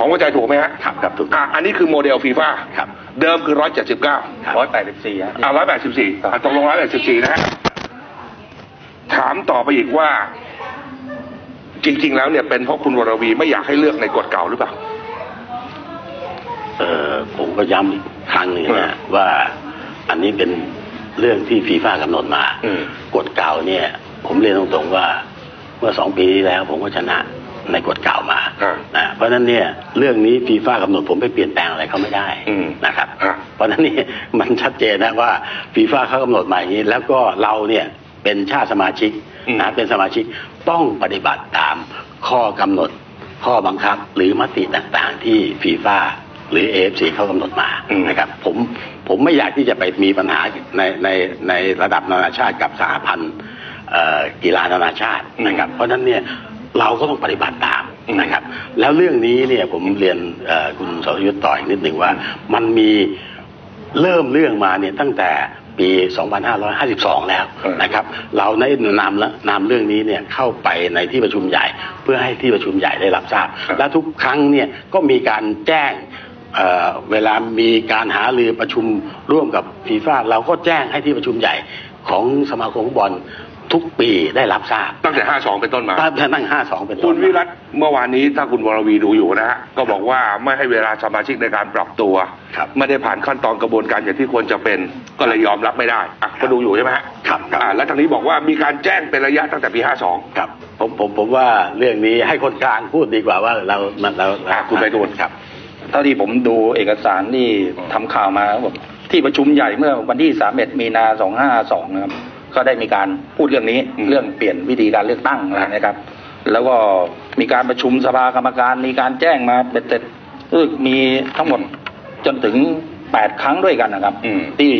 ผมเข้าใจถูกไหมฮะครับครับถูก อะอันนี้คือโมเดลฟีฟ่าครับเดิมคือร้อยเจ็ดสิบเก้าครับร้อยแปดสิบสี่ฮะ อ่าร้อยแปดสิบสี่ตกลงร้อยแปดสิบสี่นะฮะถามต่อไปอีกว่า จริง ๆ แล้วเนี่ยเป็นเพราะคุณวรวีไม่อยากให้เลือกในกฎเก่าหรือเปล่า เออผมก็ย้ำอีกครั้งหนึ่งเออนะว่าอันนี้เป็นเรื่องที่ฟีฟ่ากำหนดมาอืม กฎเก่าเนี่ย ผมเรียนตรงๆว่า เมื่อสองปีที่แล้วผมก็ชนะ ในกฎเก่ามาอ่านะเพราะฉะนั้นเนี่ยเรื่องนี้ฟีฟ่ากำหนดผมไปเปลี่ยนแปลงอะไรเขาไม่ได้อืมนะครับอ่าเพราะฉะนั้นนี่มันชัดเจนนะว่าฟีฟ่าเขากำหนดมาอย่างนี้ แล้วก็เราเนี่ยเป็นชาติสมาชิกอืมนะเป็นสมาชิกต้องปฏิบัติตามข้อกำหนด ข้อบังคับหรือมติต่างๆ ที่ฟีฟ่าหรือ AFC เขากำหนดมาอืมนะครับผมผมไม่อยากที่จะไปมีปัญหาในในในระดับนานาชาติกับสหพันธ์เอ่อกีฬานานาชาตินะครับเพราะฉะนั้นเนี่ย เราก็ต้องปฏิบัติตามนะครับ แล้วเรื่องนี้เนี่ยผมเรียนคุณสรยุทธ์ต่ออีกนิดหนึ่งว่า มันมีเริ่มเรื่องมาเนี่ยตั้งแต่ปี 2552 แล้วเออนะครับ เราได้นำและนำเรื่องนี้เนี่ยเข้าไปในที่ประชุมใหญ่ เพื่อให้ที่ประชุมใหญ่ได้รับทราบ และทุกครั้งเนี่ยก็มีการแจ้งเเวลามีการหารือประชุมร่วมกับฟีฟ่าเราก็แจ้งให้ที่ประชุมใหญ่ของสมาคมฟุตบอล ทุกปีได้รับทราบตั้งแต่ห้าสองเป็นต้นมาตั้งแต่ตั้ง52 เป็นต้นคุณมาวิรัตเมื่อวานนี้ถ้าคุณวรวีดูอยู่นะฮะก็บอกว่าไม่ให้เวลาสมาชิกในการปรับตัวครับไม่ได้ผ่านขั้นตอนกระบวนการอย่างที่ควรจะเป็นก็เลยยอมรับไม่ได้อะก็ดูอยู่ใช่ไหมฮะครับครับอ่าแล้วทางนี้บอกว่ามีการแจ้งเป็นระยะตั้งแต่ปีห้าสองครับผมผมผมว่าเรื่องนี้ให้คนกลางพูดดีกว่าว่าเรามันเราอะคุณไปทูลครับเท่าที่ผมดูเอกสารที่ทำข่าวมาบอกที่ประชุมใหญ่เมื่อวันที่ 31 มีนา 252 นะครับ ก็ได้มีการพูดเรื่องนี้อืมเรื่องเปลี่ยนวิธีการเลือกตั้งอะไรนะครับ แล้วก็มีการประชุมสภากรรมการมีการแจ้งมาเป็นเสร็จเออมีทั้งหมดจนถึง 8ครั้งด้วยกันนะครับอืมที่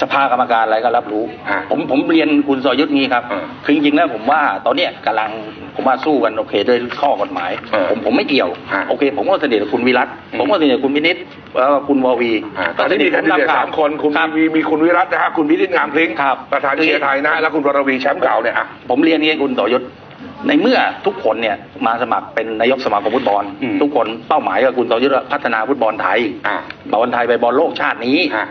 สภากรรมการอะไรก็รับรู้ฮะผมผมเรียนคุณสรยุทธ์งี้ครับเออคือจริงๆแล้วผมว่าตอนเนี้ยกำลังผมว่าสู้กันโอเคด้วยข้อกฎหมายเออผมผมไม่เกี่ยวฮะโอเค ผมก็สนิทกับคุณวิรัตอืมผมก็สนิทกับคุณพินิษแล้วก็คุณววีอ่าตอนนี้มีแคนดิเดตสามคนคุณรับมีมีคุณวิรัตนะฮะคุณพิธิตงามพลิ้งครับประธานเชียร์ไทยนะ แล้วคุณวรวีแชมป์เก่าเนี่ยอะผมเรียนงี้คุณต่อยศ ในเมื่อทุกคนเนี่ยมาสมัครเป็นนายกสมาคมฟุตบอล อืมทุกคนเป้าหมายกับคุณต่อยศว่าพัฒนาฟุตบอลไทยอ่าบอลไทยไปบอลโลกชาตินี้ ฮะ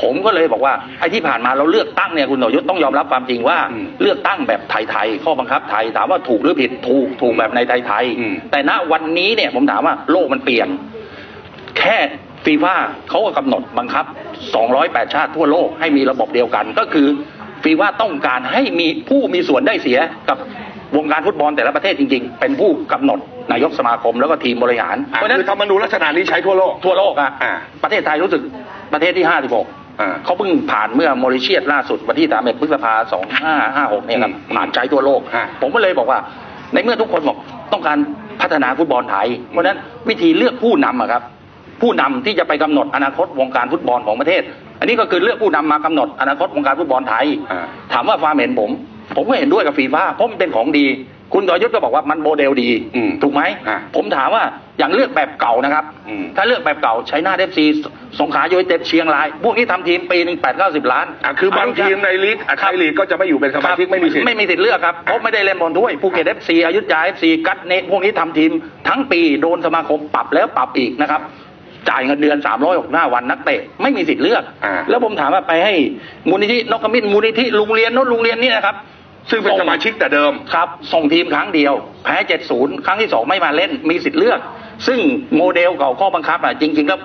ผมก็เลยบอกว่าไอ้ที่ผ่านมาเราเลือกตั้งเนี่ยคุณต่อยศต้องยอมรับความจริงว่า อืมเลือกตั้งแบบไทยๆข้อบังคับไทยถามว่าถูกหรือผิดถูกถูกแบบในไทยอืม ๆแต่ณวันนี้เนี่ยผมถามว่าโลกมันเปลี่ยน แค่ฟีฟ่าเขาก็กำหนดบังคับ 208 ชาติทั่วโลกให้มีระบบเดียวกัน ก็คือฟีฟ่าต้องการให้มีผู้มีส่วนได้เสียกับ วงการฟุตบอลแต่ละประเทศจริง ๆ เป็นผู้กำหนดนายกสมาคมแล้วก็ทีมบริหารอะเพราะฉะนั้นคือธรรมนูญลักษณะนี้ใช้ทั่วโลกทั่วโลกอะอ่าประเทศไทยรู้สึกประเทศที่56อ่าเขาเพิ่งผ่านเมื่อมอริเชียสล่าสุดวันที่31พฤษภา2556เนี่ยครับอืมผ่านใจทั่วโลกฮะผมก็เลยบอกว่า ในเมื่อทุกคนบอกต้องการพัฒนาฟุตบอลไทย เพราะฉะนั้นวิธีเลือกผู้นำอะครับ ผู้นำที่จะไปกำหนดอนาคตวงการฟุตบอลของประเทศ อันนี้ก็คือเลือกผู้นำมากำหนดอนาคตวงการฟุตบอลไทยอ่าถามว่าความเห็นผม ผมก็เห็นด้วยกับฟีฟ่าเพราะมันเป็นของดี คุณต่อยุทธก็บอกว่ามันโมเดลดีอืมถูกไหมฮะผมถามว่าอย่างเลือกแบบเก่านะครับอืมถ้าเลือกแบบเก่าใช้หน้าเดฟซีสงขลาโยยเต็ดเชียงราย พวกนี้ทำทีมปีหนึ่งแปดเก้าสิบล้านอะคือบางทีมในลีกอะไทยลีกก็จะไม่อยู่เป็นสมาชิกไม่มีสิทธิ์ไม่มีสิทธิ์เลือกครับเพราะไม่ได้เล่นบอลถ้วยภูเก็ตเอฟซีอยุธยาเอฟซีกัตเนตพวกนี้ทำทีมทั้งปีโดนสมาคมปรับแล้วปรับอีกนะครับจ่ายเงินเดือน 365 วันนักเตะไม่มีสิทธิ์เลือกอ่าแล้วผมถามว่าไปให้มูลนิธินกขมิ้นมูลนิธิลุงเรียนโน้นลุงเรียนนี่นะครับ ซึ่งเป็นสมาชิกแต่เดิม ครับ ส่งทีมครั้งเดียว แพ้ 70 ครั้งที่ 2 ไม่มาเล่น มีสิทธิ์เลือก ซึ่งโมเดลเก่าข้อบังคับอะจริงๆแล้ว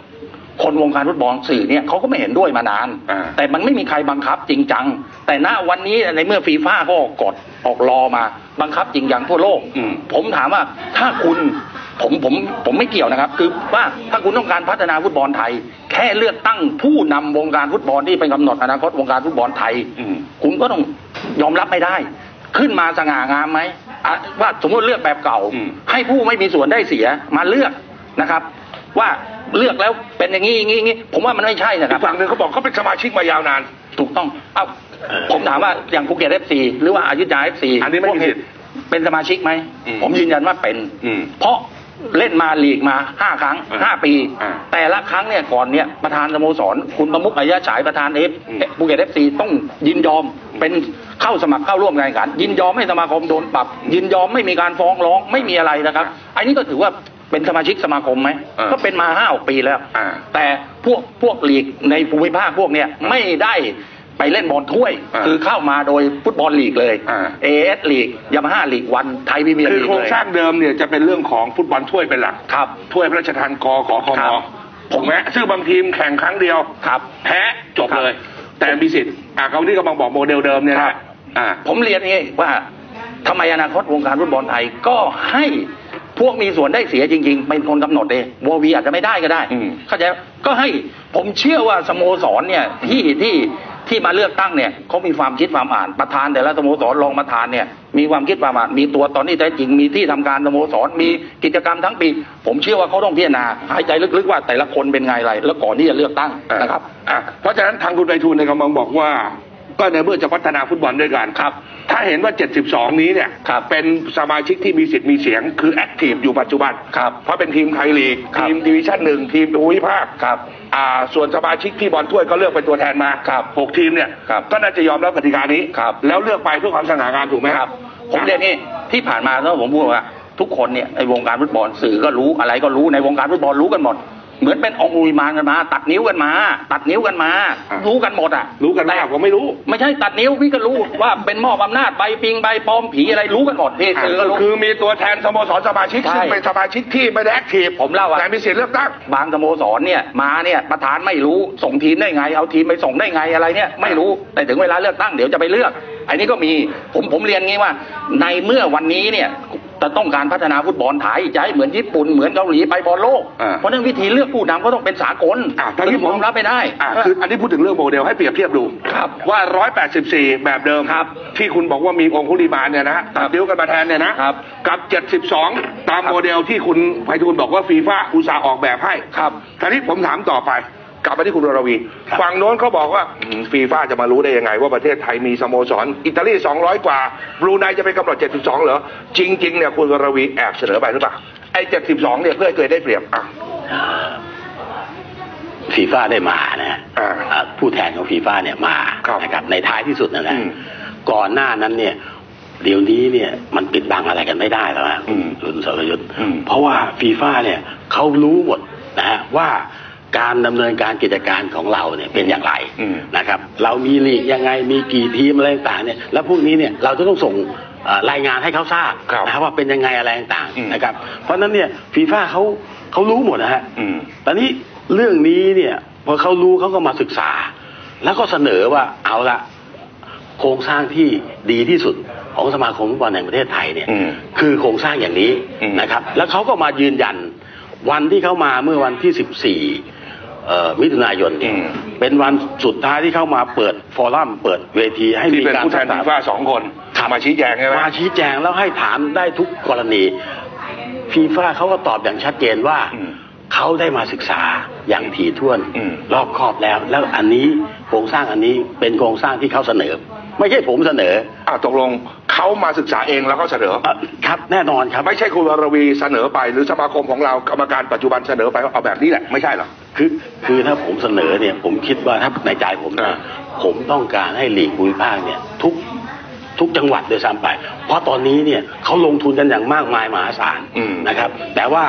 คนวงการฟุตบอลสื่อเนี่ยเขาก็ไม่เห็นด้วยมานานอ่าแต่มันไม่มีใครบังคับจริงจัง แต่ณวันนี้ในเมื่อฟีฟ่าก็ออกกฎออกรอมา บังคับจริงจังทั่วโลกอืมผมถามว่าถ้าคุณผมผมผมไม่เกี่ยวนะครับ คือว่าถ้าคุณต้องการพัฒนาฟุตบอลไทย แค่เลือกตั้งผู้นำวงการฟุตบอลที่เป็นกำหนดอนาคตวงการฟุตบอลไทยอืมคุณก็ต้อง ยอมรับไม่ได้ ขึ้นมาสง่างามไหมอะว่าสมมติเลือกแบบเก่าอืมให้ผู้ไม่มีส่วนได้เสียมาเลือกนะครับ ว่าเลือกแล้วเป็นอย่างนี้อย่างนี้อย่างนี้ผมว่ามันไม่ใช่นะคอีรับกฝั่งหนึ่งเขาบอกเขาเป็นสมาชิกมายาวนาน ถูกต้องเอ้าผมถามว่าอย่างภูเก็ตเอฟซีหรือว่าอายุทยาเอฟซีอันนี้ไม่มีสิทธิ์เป็นสมาชิกไหมอืมผมยืนยันว่าเป็นอืมเพราะเล่นมาลีกมาห้าครั้งอ่าห้าปีอ่าแต่ละครั้งเนี่ยก่อนเนี่ยประธานสโมสรคุณประมุขอายะฉายประธานเอฟอืมภูเก็ตเอฟซีต้องยินยอมเป็น เข้าสมัครเข้าร่วมการแข่งขัน ยินยอมให้สมาคมโดนปรับ ยินยอมไม่มีการฟ้องร้องไม่มีอะไรนะครับอันนี้ก็ถือว่าเป็นสมาชิกสมาคมไหมอ่าก็เป็นมาห้าปีแล้วอ่าแต่พวกพวกลีกในภูมิภาคพวกเนี้ยไม่ได้ไปเล่นบอลถ้วยอ่าคือเข้ามาโดยฟุตบอลลีกเลยอ่าเอเอสลีกยามาฮ่าลีกวันไทยพรีเมียร์คือลีกโครงเลยสร้างเดิมเนี่ยจะเป็นเรื่องของฟุตบอลถ้วยเป็นหลักครับถ้วยพระราชทานกขอคครัมบถูกไหมซึ่งบางทีมแข่งครั้งเดียวครับแพ้จบครับเลย แต่มีสิทธิ์อ่าเขาที่กำลังบอกโมเดลเดิมเนี่ยครันะบอ่าผมเรียนอย่างนี้ว่าทำไมอนาคตวงการฟุตบอลไทยก็ให้พวกมีส่วนได้เสียจริงๆ เป็นคนกำหนดเองวอวีอาจจะไม่ได้ก็ได้อืมเข้าใจไหมก็ให้ผมเชื่อว่าสโมสรเนี่ยที่ที่ ที่มาเลือกตั้งเนี่ยเขามีความคิดความอ่านประธานแต่ละสโมสรรองประธานเนี่ยมีความคิดความอ่านมีตัวตอนที่แท้จริงมีที่ทำการสโมสรมีกิจกรรมทั้งปี ผมเชื่อว่าเขาต้องพิจารณาหายใจลึกๆว่าแต่ละคนเป็นไงอะไร แล้วก่อนที่จะเลือกตั้งนะครับเพราะฉะนั้นทางคุณไปทูลในยกำลังบอกว่า ก็ในเมื่อจะพัฒนาฟุตบอลด้วยกันครับ ถ้าเห็นว่า 72 นี้เนี่ยครับเป็นสมาชิกที่มีสิทธิ์มีเสียง คือแอคทีฟอยู่ปัจจุบันครับเพราะเป็นทีมไทยลีกครับทีมดิวิชั่นหนึ่งทีมภูมิภาคครับอ่าส่วนสมาชิกที่บอลถ้วยก็เลือกเป็นตัวแทนมาครับหกทีมเนี่ยครับก็น่าจะยอมรับกติกานี้ครับแล้วเลือกไปเพื่อความสง่างามถูกไหมครับ ผมเรียนนี่ที่ผ่านมาแล้วผมพูดว่าทุกคนเนี่ยในวงการฟุตบอลสื่อก็รู้อะไรก็รู้ในวงการฟุตบอลรู้กันหมด เหมือนเป็นองค์อุยมานกันมา ตัดนิ้วกันมา ตัดนิ้วกันมาอะรู้กันหมดอะรู้กันมากแต่ผมไม่รู้ ไม่ใช่ตัดนิ้วพี่ก็รู้ว่าเป็นมอบอำนาจใบปิงใบปลอมผีอะไรรู้กันหมดพี่สื่อก็รู้คือมีตัวแทนสโมสรสมาชิกใช่ซึ่งเป็นสมาชิกที่ไม่ได้แอคทีฟผมเล่าอะแต่มีสิทธิ์เลือกตั้งบางสโมสรเนี่ยมาเนี่ยประธานไม่รู้ส่งทีมได้ไง เอาทีมไปส่งได้ไงอะไรเนี่ยไม่รู้แต่ถึงเวลาเลือกตั้งเดี๋ยวจะไปเลือกอันนี้ก็มีผมผมเรียนงี้ว่าในเมื่อวันนี้เนี่ย จะต้องการพัฒนาฟุตบอลไทยจะให้เหมือนญี่ปุ่นเหมือนเกาหลีไปบอลโลกอ่าเพราะฉะนั้นวิธีเลือกผู้นำก็ต้องเป็นสากลอะทั้งที่ผมยอมรับไม่ได้อะคืออันนี้พูดถึงเรื่องโมเดลให้เปรียบเทียบดูครับว่า 184 แบบเดิมครับที่คุณบอกว่ามีองคุลิมานเนี่ยนะตัดดิ้วกันมาแทนเนี่ยนะครับกับ 72 ตามครับโมเดลที่คุณไพฑูรย์บอกว่าฟีฟ่าอุตสาห์ออกแบบให้ครับทีนี้ผมถามต่อไป กลับมาที่คุณวรวีครับฝั่งโน้นเขาบอกว่าฟีฟ่าจะมารู้ได้ยังไง ว่าประเทศไทยมีสโมสรอิตาลี 200 กว่าบรูไนจะไปกำหนด 72 เหรอ จริง ๆ เนี่ยคุณวรวีแอบเสนอไปหรือเปล่าไอ้ 72 เนี่ยเพื่อให้ตัวเองได้เปรียบอะฟีฟ่าได้มานะฮะอ่าอ่าผู้แทนของฟีฟ่าเนี่ยมาครับนะครับในท้ายที่สุดนั่นแหละอืมก่อนหน้านั้นเนี่ยเดี๋ยวนี้เนี่ยมันปิดบังอะไรกันไม่ได้แล้วฮะอืมคุณสรยุทธ์อืมเพราะว่าฟีฟ่าเนี่ยเขารู้หมดนะฮะว่า การดำเนินการกิจการของเราเนี่ยเป็นอย่างไรอืมนะครับ เรามีลีกยังไงมีกี่ทีมอะไรต่างๆเนี่ยแล้วพวกนี้เนี่ยเราจะต้องส่งเอ่อรายงานให้เขาทราบครับนะครับว่าเป็นยังไงอะไรต่างอืมๆนะครับ เพราะฉะนั้นเนี่ยฟีฟ่าเขาเขารู้หมดนะฮะอืมตอนนี้เรื่องนี้เนี่ยพอเขารู้เขาก็มาศึกษา แล้วก็เสนอว่าเอาละโครงสร้างที่ดีที่สุดของสมาคมฟุตบอลแห่งประเทศไทยเนี่ยอืมคือโครงสร้างอย่างนี้อืมนะครับ แล้วเขาก็มายืนยันวันที่เขามาเมื่อวันที่14เอ่อ มิถุนายนเนี่ยเป็นวันสุดท้ายที่เข้ามาเปิดฟอรัมเปิดเวทีให้ที่มีเป็นการผู้แทนฟีฟ่าสองคนครับมาชี้แจงใช่ไหมมาชี้แจงแล้วให้ถามได้ทุกกรณีฟีฟ่าเขาก็ตอบอย่างชัดเจนว่าอืมเขาได้มาศึกษาอย่างถี่ถ้วนอืมรอบคอบแล้ว แล้วอันนี้โครงสร้างอันนี้เป็นโครงสร้างที่เขาเสนอ ไม่ใช่ผมเสนออ่าตกลง เขามาศึกษาเองแล้วเขาเสนอเอ่อครับแน่นอนครับไม่ใช่คุณวรวีเสนอไป หรือสมาคมของเรากรรมการปัจจุบันเสนอไปว่าเอาแบบนี้แหละไม่ใช่เหรอคือคือถ้าผมเสนอเนี่ยผมคิดว่าถ้าในใจผมอ่านะผมต้องการให้หลีกภูมิภาคเนี่ยทุกทุกจังหวัดโดยซ้ำไป เพราะตอนนี้เนี่ยเขาลงทุนกันอย่างมากมายมหาศาลอืมนะครับ แต่ว่า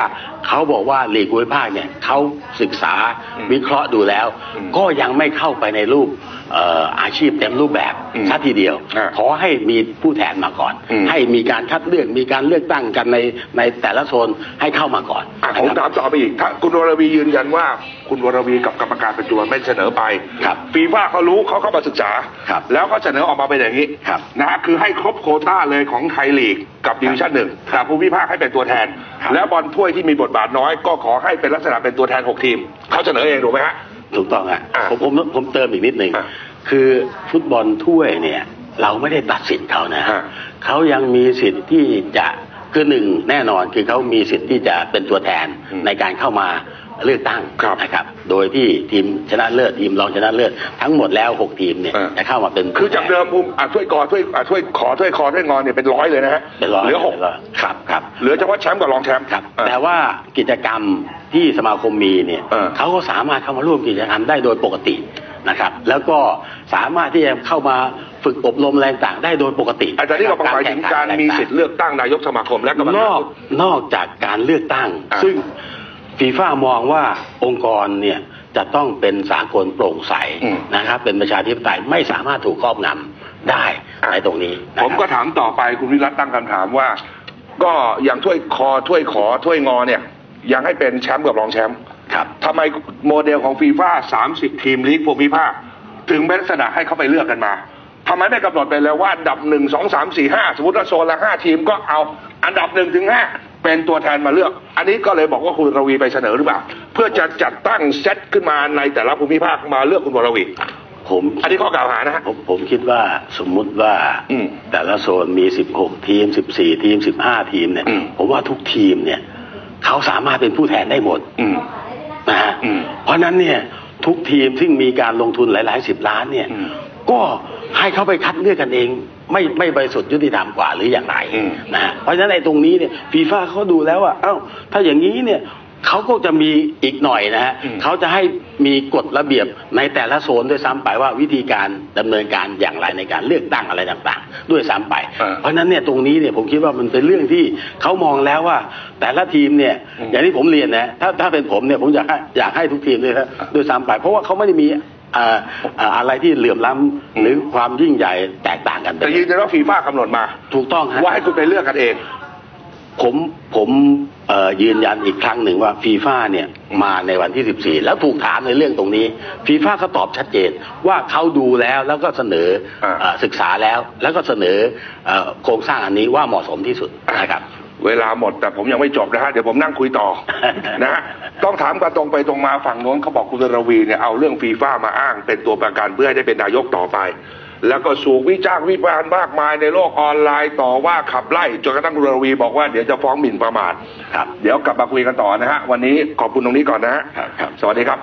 เขาบอกว่าหลีกภูมิภาคเนี่ยเขาศึกษาอืมวิเคราะห์ดูแล้วอืมก็ยังไม่เข้าไปในรูปเอ่ออาชีพเต็มรูปแบบอืมซะทีเดียวอ่าขอให้มีผู้แทนมาก่อนอืมให้มีการคัดเลือกมีการเลือกตั้งกันในในแต่ละโซนให้เข้ามาก่อนอะนะผมครับถามต่อไปอีกถ้าคุณวรวียืนยันว่าคุณวรวีกับกรรมการปัจจุบันไม่เสนอไปครับฟีฟ่าเขารู้เขาเข้ามาศึกษาครับแล้วก็เสนอออกมาเป็นอย่างนี้ครับนะฮะคือให้ครบโควต้าเลยของไทยลีกกับดิวิชั่นหนึ่งแต่ภูมิภาคให้เป็นตัวแทนครับแล้วบอลถ้วยที่มีบทบาทน้อยก็ขอให้เป็นลักษณะเป็นตัวแทนหกทีม เขาเสนอเองถูกไหมฮะ ถูกต้องอะอะผมผมผมเติมอีกนิดหนึ่งอะคือฟุตบอลถ้วยเนี่ย เราไม่ได้ตัดสินเขานะอะเขายังมีสิทธิ์ที่จะคือหนึ่งแน่นอนคือเขามีสิทธิ์ที่จะเป็นตัวแทนอืมในการเข้ามา เลือกตั้งครับนะครับ โดยที่ทีมชนะเลิศทีมรองชนะเลิศทั้งหมดแล้วหกทีมเนี่ยอะจะเข้ามาเป็นคือจากเดิมภูมิอะถ้วยกอถ้วยอะถ้วยขอถ้วยคอถ้วยงอนเนี่ยเป็นร้อยเลยนะฮะเป็นร้อยเหลือหกป็นร้ยครับครับเหลือเฉพาะแชมป์กับรองแชมป์ครับอะแต่ว่ากิจกรรมที่สมาคมมีเนี่ยเออเขาก็สามารถเข้ามาร่วมกิจกรรมได้โดยปกตินะครับ แล้วก็สามารถที่จะเข้ามาฝึกอบรมอะไรต่างๆได้โดยปกติ อาจารย์นี่เราหมายถึงการมีสิทธิ์เลือกตั้งนายกสมาคมและกรรมนการอกนอกจากการเลือกตั้งอ่าซึ่ง ฟีฟ่ามองว่าองค์กรเนี่ยจะต้องเป็นสากลโปร่งใสอืมนะครับ เป็นประชาธิปไตยไม่สามารถถูกครอบงำได้อะในตรงนี้นะผมครับก็ถามต่อไปคุณวิรัตตั้งคำถามว่า ก็อย่างถ้วยคอถ้วยขอถ้วยงอเนี่ย ยังให้เป็นแชมป์กับรองแชมป์ครับทำไมโมเดลของฟีฟ่า30ทีมลีกภูมิภาคถึงเป็นลักษณะให้เขาไปเลือกกันมาทำไมไม่กำหนดไปเลยว่าอันดับหนึ่งสองสามสี่ห้าสมมติว่าโซนละห้าทีมก็เอาอันดับหนึ่งถึงห้า เป็นตัวแทนมาเลือก อันนี้ก็เลยบอกว่าคุณรวีไปเสนอหรือเปล่า เพื่อจะจัดตั้งเซตขึ้นมาในแต่ละภูมิภาคมาเลือกคุณวรวีผมอันนี้ข้อกล่าวหานะฮะผมผมคิดว่าสมมุติว่าอืมแต่ละโซนมี 16 ทีม 14 ทีม 15 ทีมเนี่ยอืมผมว่าทุกทีมเนี่ยเขาสามารถเป็นผู้แทนได้หมดอืมนะฮะอืมเพราะฉะนั้นเนี่ยทุกทีมซึ่งมีการลงทุนหลาย ๆ สิบล้านเนี่ยอืมก็ ให้เขาไปคัดเลือกกันเอง ไม่ไม่บริสุทธิ์ยุติธรรมกว่าหรืออย่างไรอืมนะฮะเพราะฉะนั้นในตรงนี้เนี่ยฟีฟ่าเขาดูแล้วว่าเอ้าถ้าอย่างนี้เนี่ยเขาก็จะมีอีกหน่อยนะฮะเขาจะให้มีกฎระเบียบในแต่ละโซนด้วยซ้ำไปว่าวิธีการดำเนินการอย่างไรในการเลือกตั้งอะไรต่างๆ ด้วยซ้ำไปอ่าเพราะฉะนั้นเนี่ยตรงนี้เนี่ยผมคิดว่ามันเป็นเรื่องที่เขามองแล้วว่า แต่ละทีมเนี่ยอืมอย่างที่ผมเรียนนะถ้าถ้าเป็นผมเนี่ยผมอยากให้อยากให้ทุกทีมด้วยนะด้วยซ้ำไป เพราะว่าเขาไม่ได้มีเอ่อเอ่ออะไรที่เหลื่อมล้ำหรือความยิ่งใหญ่แตกต่างกันไปแต่ยืนยันว่าฟีฟ่ากำหนดมา ถูกต้องฮะว่าให้คุณไปเลือกกันเอง ผมผมเอ่อยืนยันอีกครั้งหนึ่งว่าฟีฟ่าเนี่ยมาในวันที่ 14 แล้วถูกถามในเรื่องตรงนี้ฟีฟ่าก็ตอบชัดเจนว่าเขาดูแล้วแล้วก็เสนออ่าเอ่อศึกษาแล้ว แล้วก็เสนอเอ่อโครงสร้างอันนี้ว่าเหมาะสมที่สุดนะครับ เวลาหมดแต่ผมยังไม่จบนะฮะเดี๋ยวผมนั่งคุยต่อ นะฮะต้องถามกันตรงไปตรงมาฝั่งโน้นเขาบอกคุณรวีเนี่ยเอาเรื่องฟีฟ่ามาอ้างเป็นตัวประกันเพื่อให้ได้เป็นนายกต่อไป แล้วก็สูกวิจารณ์วิพากษ์มากมายในโลกออนไลน์ต่อว่าขับไล่จนกระทั่งคุณรวีบอกว่าเดี๋ยวจะฟ้องหมิ่นประมาทครับเดี๋ยวกลับมาคุยกันต่อนะฮะวันนี้ขอบคุณตรงนี้ก่อนนะฮะครับครับสวัสดีครับ